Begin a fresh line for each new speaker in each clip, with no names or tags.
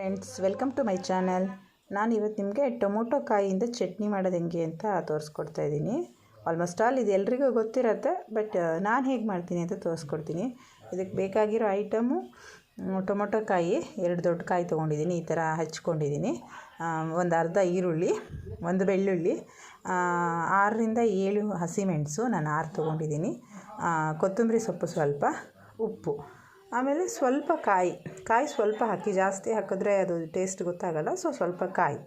Friends, welcome to my channel. ನಾನು ಇವತ್ತು ನಿಮಗೆ ಟೊಮೊಟೊ ಕಾಯಿಯಿಂದ ಚಟ್ನಿ ಮಾಡೋದು ಹೆಂಗೆ ಅಂತ ತೋರಿಸ್ಕೊಡ್ತಾ ಇದ್ದೀನಿ. ಆಲ್ಮೋಸ್ಟ್ ಆಲ್ ಇದು ಎಲ್ರಿಗೂ ಗೊತ್ತಿರತ್ತೆ, ಬಟ್ ನಾನು ಹೇಗೆ ಮಾಡ್ತೀನಿ ಅಂತ ತೋರಿಸ್ಕೊಡ್ತೀನಿ. ಇದಕ್ಕೆ ಬೇಕಾಗಿರೋ ಐಟಮು ಟೊಮೊಟೊ ಕಾಯಿ, ಎರಡು ದೊಡ್ಡ ಕಾಯಿ ತೊಗೊಂಡಿದ್ದೀನಿ, ಈ ಥರ ಹಚ್ಕೊಂಡಿದ್ದೀನಿ. ಒಂದು ಅರ್ಧ ಈರುಳ್ಳಿ, ಒಂದು ಬೆಳ್ಳುಳ್ಳಿ ಆರರಿಂದ ಏಳು ಹಸಿಮೆಣಸು ನಾನು ಆರು ತೊಗೊಂಡಿದ್ದೀನಿ. ಕೊತ್ತಂಬರಿ ಸೊಪ್ಪು ಸ್ವಲ್ಪ, ಉಪ್ಪು. ಆಮೇಲೆ ಸ್ವಲ್ಪ ಕಾಯಿ ಕಾಯಿ ಸ್ವಲ್ಪ ಹಾಕಿ, ಜಾಸ್ತಿ ಹಾಕಿದ್ರೆ ಅದು ಟೇಸ್ಟ್ ಗೊತ್ತಾಗಲ್ಲ ಸೊ ಸ್ವಲ್ಪ ಕಾಯಿ.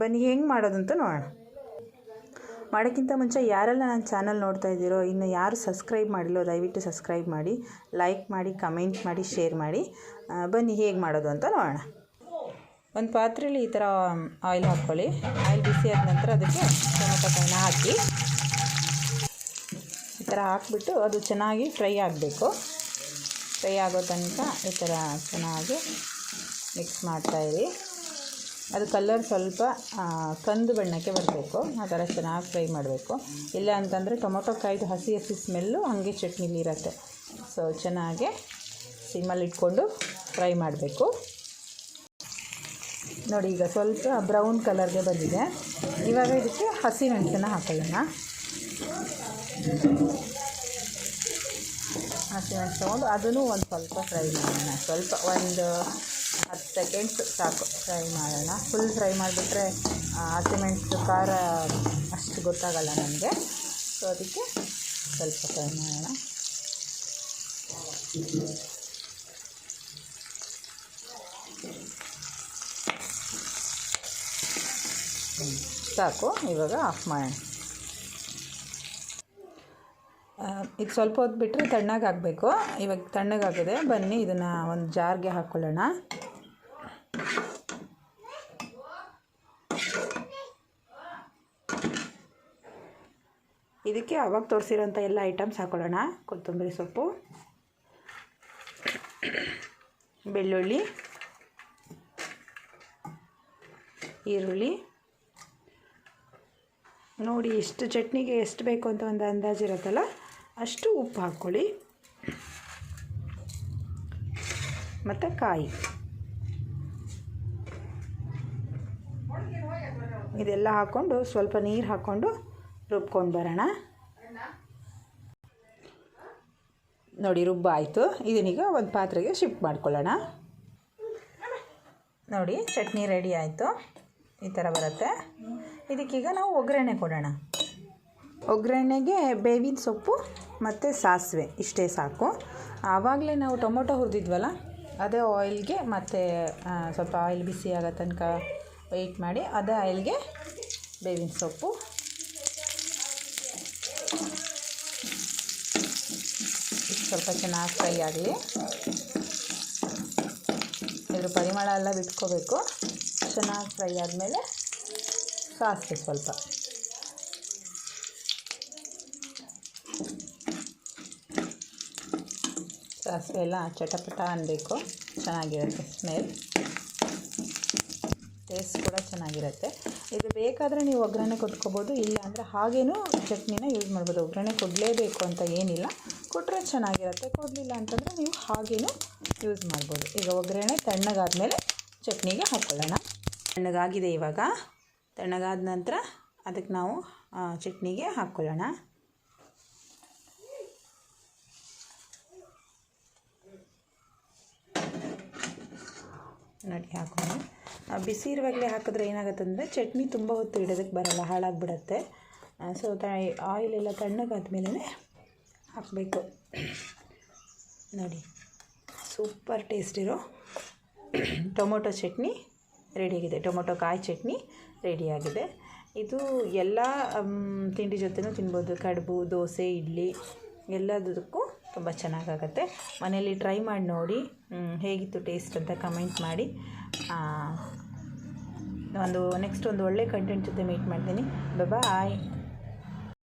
ಬನ್ನಿ, ಹೆಂಗೆ ಮಾಡೋದು ಅಂತ ನೋಡೋಣ. ಮಾಡೋಕ್ಕಿಂತ ಮುಂಚೆ ಯಾರೆಲ್ಲ ನನ್ನ ಚಾನಲ್ ನೋಡ್ತಾ ಇದ್ದೀರೋ, ಇನ್ನು ಯಾರು ಸಬ್ಸ್ಕ್ರೈಬ್ ಮಾಡಿಲ್ಲೋ, ದಯವಿಟ್ಟು ಸಬ್ಸ್ಕ್ರೈಬ್ ಮಾಡಿ ಲೈಕ್ ಮಾಡಿ ಕಮೆಂಟ್ ಮಾಡಿ ಶೇರ್ ಮಾಡಿ. ಬನ್ನಿ, ಹೇಗೆ ಮಾಡೋದು ಅಂತ ನೋಡೋಣ. ಒಂದು ಪಾತ್ರೆಯಲ್ಲಿ ಈ ಥರ ಆಯಿಲ್ ಹಾಕ್ಕೊಳ್ಳಿ ಆಯಿಲ್ ಬಿಸಿ ಆದ ನಂತರ ಅದಕ್ಕೆ ಟೊಮೆಟೊ ಹಾಕಿ. ಈ ಥರ ಹಾಕ್ಬಿಟ್ಟು ಅದು ಚೆನ್ನಾಗಿ ಫ್ರೈ ಆಗಬೇಕು. ಫ್ರೈ ಆಗೋ ತನಕ ಈ ಥರ ಚೆನ್ನಾಗಿ ಮಿಕ್ಸ್ ಮಾಡ್ತಾಯಿರಿ ಅದು ಕಲರ್ ಸ್ವಲ್ಪ ಕಂದು ಬಣ್ಣಕ್ಕೆ ಬರಬೇಕು. ಆ ಥರ ಚೆನ್ನಾಗಿ ಫ್ರೈ ಮಾಡಬೇಕು. ಇಲ್ಲ ಅಂತಂದರೆ ಟೊಮೊಟೊ ಕಾಯ್ದು ಹಸಿ ಹಸಿ ಸ್ಮೆಲ್ಲು ಹಾಗೆ ಚಟ್ನಿಲಿ ಇರುತ್ತೆ. ಸೊ ಚೆನ್ನಾಗೆ ಸಿಮ್ಮಲ್ಲಿ ಇಟ್ಕೊಂಡು ಫ್ರೈ ಮಾಡಬೇಕು. ನೋಡಿ, ಈಗ ಸ್ವಲ್ಪ ಬ್ರೌನ್ ಕಲರ್ಗೆ ಬಂದಿದೆ. ಇವಾಗ ಇದಕ್ಕೆ ಹಸಿ ಮೆಣಸನ್ನು ಹಾಕೊಳ್ಳೋಣ. ಹಸಿಮೆಣಸು ತೊಗೊಂಡು ಅದನ್ನು ಒಂದು ಸ್ವಲ್ಪ ಫ್ರೈ ಮಾಡೋಣ. ಸ್ವಲ್ಪ ಒಂದು ಹತ್ತು ಸೆಕೆಂಡ್ಸ್ ಸಾಕು ಫ್ರೈ ಮಾಡೋಣ. ಫುಲ್ ಫ್ರೈ ಮಾಡಿಬಿಟ್ರೆ ಹಸಿಮೆಣಸು ಖಾರ ಅಷ್ಟು ಗೊತ್ತಾಗಲ್ಲ ನನಗೆ ಸೊ ಅದಕ್ಕೆ ಸ್ವಲ್ಪ ಫ್ರೈ ಮಾಡೋಣ. ಸಾಕು, ಇವಾಗ ಆಫ್ ಮಾಡೋಣ. ಇದು ಸ್ವಲ್ಪ ಹೊತ್ತು ಬಿಟ್ಟರೆ ತಣ್ಣಗಾಗಬೇಕು ಇವಾಗ ತಣ್ಣಗಾಗಿದೆ ಬನ್ನಿ, ಇದನ್ನು ಒಂದು ಜಾರ್ಗೆ ಹಾಕ್ಕೊಳ್ಳೋಣ ಇದಕ್ಕೆ ಅವಾಗ ತೋರಿಸಿರೋಂಥ ಎಲ್ಲ ಐಟಮ್ಸ್ ಹಾಕ್ಕೊಳ್ಳೋಣ ಕೊತ್ತಂಬರಿ ಸೊಪ್ಪು, ಬೆಳ್ಳುಳ್ಳಿ, ಈರುಳ್ಳಿ. ನೋಡಿ, ಎಷ್ಟು ಚಟ್ನಿಗೆ ಎಷ್ಟು ಬೇಕು ಅಂತ ಒಂದು ಅಂದಾಜು ಇರುತ್ತಲ್ಲ? ಅಷ್ಟು ಉಪ್ಪು ಹಾಕ್ಕೊಳ್ಳಿ. ಮತ್ತು ಕಾಯಿ. ಇದೆಲ್ಲ ಹಾಕ್ಕೊಂಡು ಸ್ವಲ್ಪ ನೀರು ಹಾಕ್ಕೊಂಡು ರುಬ್ಕೊಂಡು ಬರೋಣ. ನೋಡಿ ರುಬ್ಬ ಆಯಿತು ಇದನ್ನೀಗ ಒಂದು ಪಾತ್ರೆಗೆ ಶಿಫ್ಟ್ ಮಾಡ್ಕೊಳ್ಳೋಣ. ನೋಡಿ, ಚಟ್ನಿ ರೆಡಿ ಆಯಿತು. ಈ ಥರ ಬರುತ್ತೆ. ಇದಕ್ಕೀಗ ನಾವು ಒಗ್ಗರಣೆ ಕೊಡೋಣ. ಒಗ್ಗರಣೆಗೆ ಬೇವಿನ ಸೊಪ್ಪು ಮತ್ತು ಸಾಸಿವೆ, ಇಷ್ಟೇ ಸಾಕು. ಆವಾಗಲೇ ನಾವು ಟೊಮೊಟೊ ಹುರಿದಿದ್ವಲ್ಲ, ಅದೇ ಆಯಿಲ್ಗೆ ಮತ್ತು ಸ್ವಲ್ಪ ಆಯಿಲ್ ಬಿಸಿ ಆಗೋ ತನಕ ವೆಯ್ಟ್ ಮಾಡಿ, ಅದೇ ಆಯಿಲ್ಗೆ ಬೇವಿನ ಸೊಪ್ಪು. ಸ್ವಲ್ಪ ಚೆನ್ನಾಗಿ ಫ್ರೈ ಆಗಲಿ. ಇದ್ರ ಪರಿಮಳ ಎಲ್ಲ ಬಿಟ್ಕೋಬೇಕು. ಚೆನ್ನಾಗಿ ಫ್ರೈ ಆದಮೇಲೆ ಸಾಸಿವೆ ಸ್ವಲ್ಪ. ಸಾಸಿವೆ ಎಲ್ಲ ಚಟಪಟ ಅನ್ನಬೇಕು ಚೆನ್ನಾಗಿರುತ್ತೆ ಸ್ಮೆಲ್. ಟೇಸ್ಟ್ ಕೂಡ ಚೆನ್ನಾಗಿರುತ್ತೆ. ಇದು ಬೇಕಾದರೆ ನೀವು ಒಗ್ಗರಣೆ ಕೊಟ್ಕೋಬೋದು ಇಲ್ಲ ಅಂದರೆ ಹಾಗೇನೂ ಚಟ್ನಿನ ಯೂಸ್ ಮಾಡ್ಬೋದು. ಒಗ್ಗರಣೆ ಕೊಡಲೇಬೇಕು ಅಂತ ಏನಿಲ್ಲ. ಕೊಟ್ಟರೆ ಚೆನ್ನಾಗಿರುತ್ತೆ. ಕೊಡಲಿಲ್ಲ ಅಂತಂದರೆ ನೀವು ಹಾಗೇನೂ ಯೂಸ್ ಮಾಡ್ಬೋದು. ಈಗ ಒಗ್ಗರಣೆ ತಣ್ಣಗಾದಮೇಲೆ ಚಟ್ನಿಗೆ ಹಾಕ್ಕೊಳ್ಳೋಣ ತಣ್ಣಗಾಗಿದೆ ಇವಾಗ. ತಣ್ಣಗಾದ ನಂತರ ಅದಕ್ಕೆ ನಾವು ಚಟ್ನಿಗೆ ಹಾಕ್ಕೊಳ್ಳೋಣ ನೋಡಿ ಹಾಕೋಣ. ಬಿಸಿ ಇರುವಾಗಲೇ ಹಾಕಿದ್ರೆ ಏನಾಗುತ್ತೆ ಅಂದರೆ ಚಟ್ನಿ ತುಂಬ ಹೊತ್ತು ಇಡೋದಕ್ಕೆ ಬರಲ್ಲ, ಹಾಳಾಗಿಬಿಡತ್ತೆ. ಸೊ ತ ಆಯಿಲ್ ಎಲ್ಲ ತಣ್ಣಗಾದ್ಮೇಲೆ ಹಾಕಬೇಕು. ನೋಡಿ ಸೂಪರ್ ಟೇಸ್ಟ್ ಇರೋ ಟೊಮೊಟೊ ಚಟ್ನಿ ರೆಡಿಯಾಗಿದೆ ಟೊಮೊಟೊ ಕಾಯಿ ಚಟ್ನಿ ರೆಡಿಯಾಗಿದೆ ಇದು ಎಲ್ಲ ತಿಂಡಿ ಜೊತೆನೂ ತಿನ್ಬೋದು. ಕಡುಬು, ದೋಸೆ, ಇಡ್ಲಿ, ಎಲ್ಲದಕ್ಕೂ ತುಂಬ ಚೆನ್ನಾಗಾಗತ್ತೆ. ಮನೇಲಿ ಟ್ರೈ ಮಾಡಿ ನೋಡಿ ಹೇಗಿತ್ತು ಟೇಸ್ಟ್ ಅಂತ ಕಮೆಂಟ್ ಮಾಡಿ. ಒಂದು ನೆಕ್ಸ್ಟ್ ಒಂದು ಒಳ್ಳೆ ಕಂಟೆಂಟ್ ಜೊತೆ ಮೀಟ್ ಮಾಡ್ತೀನಿ. ಬಾಯ್